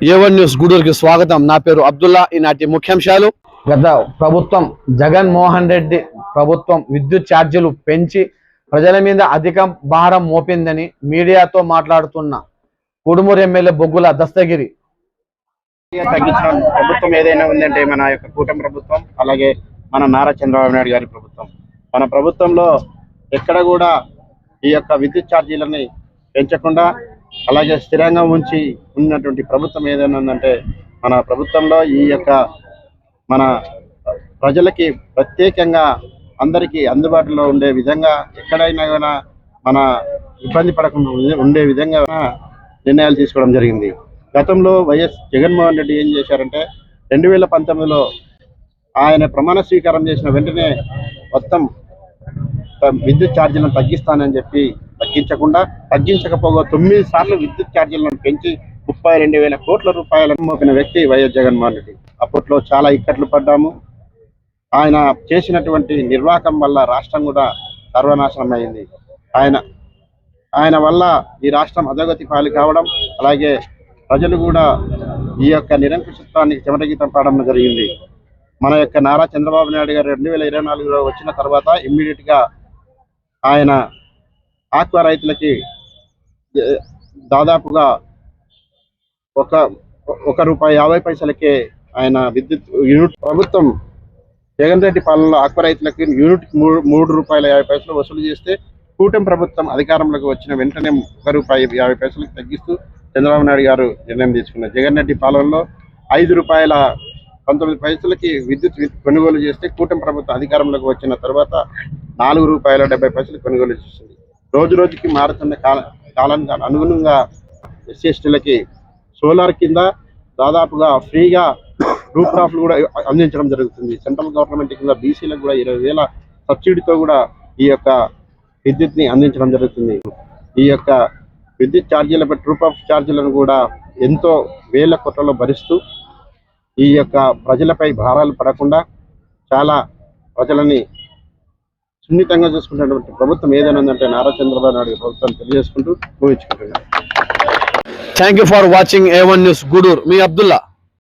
A1 news గూడూరుకి స్వాగతం. నా పేరు అబ్దుల్లా ఈనాటి ముఖ్యాంశాలు. గత ప్రభుత్వం జగన్మోహన్ రెడ్డి ప్రభుత్వం విద్యుత్ ఛార్జీలు పెంచి ప్రజల మీద అధిక భారం మోపిందని మీడియాతో మాట్లాడుతున్న కుడుమూరు ఎమ్మెల్యే బొగ్గుల దస్తగిరి. తగ్గించడం ప్రభుత్వం ఏదైనా ఉందంటే మన యొక్క కూటమి ప్రభుత్వం అలాగే మన నారా చంద్రబాబు నాయుడు గారి ప్రభుత్వం. మన ప్రభుత్వంలో ఎక్కడ కూడా ఈ యొక్క విద్యుత్ ఛార్జీలని పెంచకుండా అలాగే స్థిరంగా ఉంచి ఉన్నటువంటి ప్రభుత్వం ఏదైనా ఉందంటే మన ప్రభుత్వంలో ఈ యొక్క మన ప్రజలకి ప్రత్యేకంగా అందరికీ అందుబాటులో ఉండే విధంగా ఎక్కడైనా కూడా మన ఇబ్బంది పడకుండా ఉండే- విధంగా నిర్ణయాలు తీసుకోవడం జరిగింది. గతంలో వైఎస్ జగన్మోహన్ రెడ్డి ఏం చేశారంటే రెండు వేల పంతొమ్మిదిలో ఆయన ప్రమాణ స్వీకారం చేసిన వెంటనే మొత్తం విద్యుత్ ఛార్జీలను తగ్గిస్తానని చెప్పి తగ్గించకుండా తగ్గించకపోగా తొమ్మిది సార్లు విద్యుత్ ఛార్జీలను పెంచి ముప్పై రెండు వేల కోట్ల రూపాయలను మోపిన వ్యక్తి వైఎస్ జగన్మోహన్ రెడ్డి. అప్పట్లో చాలా ఇక్కట్లు పడ్డాము. ఆయన చేసినటువంటి నిర్వాహకం వల్ల రాష్ట్రం కూడా సర్వనాశనం అయింది ఆయన ఆయన వల్ల ఈ రాష్ట్రం అధోగతి పాలు కావడం అలాగే ప్రజలు కూడా ఈ యొక్క నిరంకుశత్వానికి చెమటగీతం పాడడం జరిగింది. మన యొక్క నారా చంద్రబాబు నాయుడు గారు రెండు వేల ఇరవై నాలుగులో వచ్చిన తర్వాత ఇమ్మీడియట్గా ఆయన ఆక్వా రైతులకి దాదాపుగా ఒక ఒక రూపాయి యాభై పైసలకే ఆయన విద్యుత్ యూనిట్ ప్రభుత్వం జగన్ రెడ్డి పాలనలో ఆక్వా రైతులకి యూనిట్ మూడు మూడు రూపాయల యాభై పైసలు వసూలు చేస్తే కూటమి ప్రభుత్వం అధికారంలోకి వచ్చిన వెంటనే ఒక రూపాయి యాభై పైసలకు తగ్గిస్తూ చంద్రబాబు నాయుడు గారు నిర్ణయం తీసుకున్నారు. జగన్ రెడ్డి పాలనలో ఐదు రూపాయల పంతొమ్మిది పైసలకి విద్యుత్ కొనుగోలు చేస్తే కూటమి ప్రభుత్వం అధికారంలోకి వచ్చిన తర్వాత నాలుగు రూపాయల డెబ్బై పైసలు కొనుగోలు చేస్తుంది రోజు రోజుకి మారుతున్న కాల కాలానికి అనుగుణంగా ఎస్సీ ఎస్టీలకి సోలార్ కింద దాదాపుగా ఫ్రీగా రూప్ టాప్లు కూడా అందించడం జరుగుతుంది. సెంట్రల్ గవర్నమెంట్ కింద బీసీలకు కూడా ఇరవై వేల సబ్సిడీతో కూడా ఈ యొక్క విద్యుత్ని అందించడం జరుగుతుంది. ఈ యొక్క విద్యుత్ ఛార్జీలపై ట్రూప్ ఆఫ్ ఛార్జీలను కూడా ఎంతో వేల కోట్లలో భరిస్తూ ఈ యొక్క ప్రజలపై భారాలు పడకుండా చాలా ప్రజలని సున్నితంగా చూసుకున్నటువంటి ప్రభుత్వం ఏదైనా ఉందంటే నారా చంద్రబాబు నాయుడు ప్రభుత్వం తెలియజేసుకుంటూ ఊహించుకుంటున్నాను. Thank you for watching A one news Gudur me Abdullah